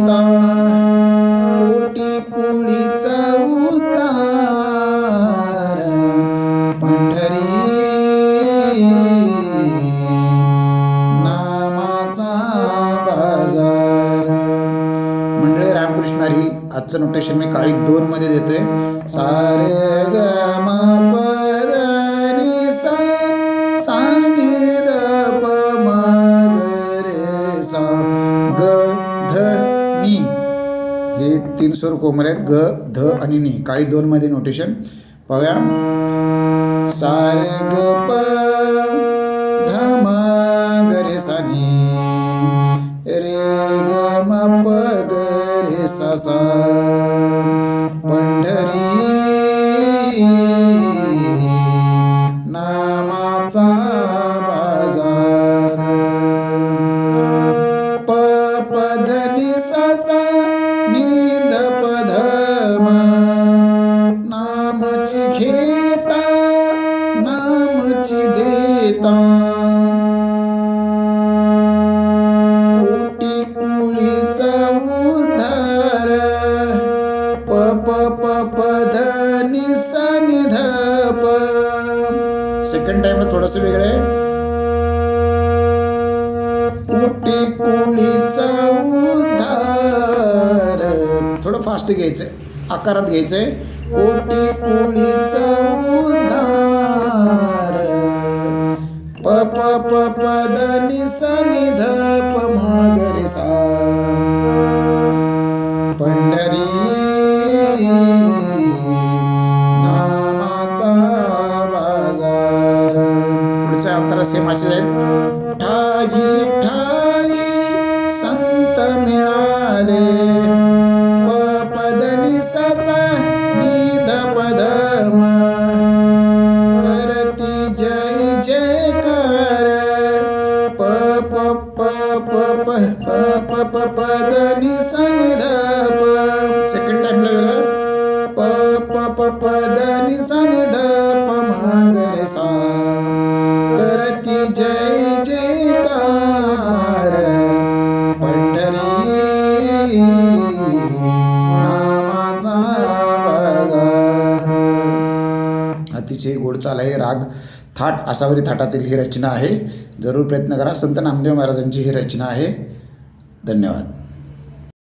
देता कोटी पुढीचा उतार. पंढरी नामाचा बाजार. मंडळी रामकृष्णारी आजचं नोटेशन मी काळी दोन मध्ये देतोय. सारे ग हे तीन स्वर कोमर आहेत ग ध आणि नी. काळी दोन मध्ये नोटेशन पाहूया. सारे ग प ध ग रे रे ग म प ग सा सा. पंढरी नामाचा बाजार. प पध निसाचा देता नामची देता. कोटी कुळीचा उधार पप पप धनी सानिध सेकंड टाइमला थोडस वेगळं आहे. कोटी कुळीचा उधार थोडं फास्ट घ्यायचं आकारात घ्यायचंय. कोटी कोणीच उद्धार प प प प द नि सा नि ध प म ग रे सा पंढरी नामाचा बाजार. पुढच्या अंतरा सेम असे आहेत ठाई प प प प द नि सा नि ध प सेकंड टाइमला वेगळं. प प प प द नि सा नि ध प म ग रे सा. करती जय जयकार. पंढरी नामाचा अतिशय गोड चाल आहे राग. थाट आसावरी थाटातील ही रचना आहे. जरूर प्रयत्न करा. संत नामदेव महाराजांची ही रचना आहे. धन्यवाद.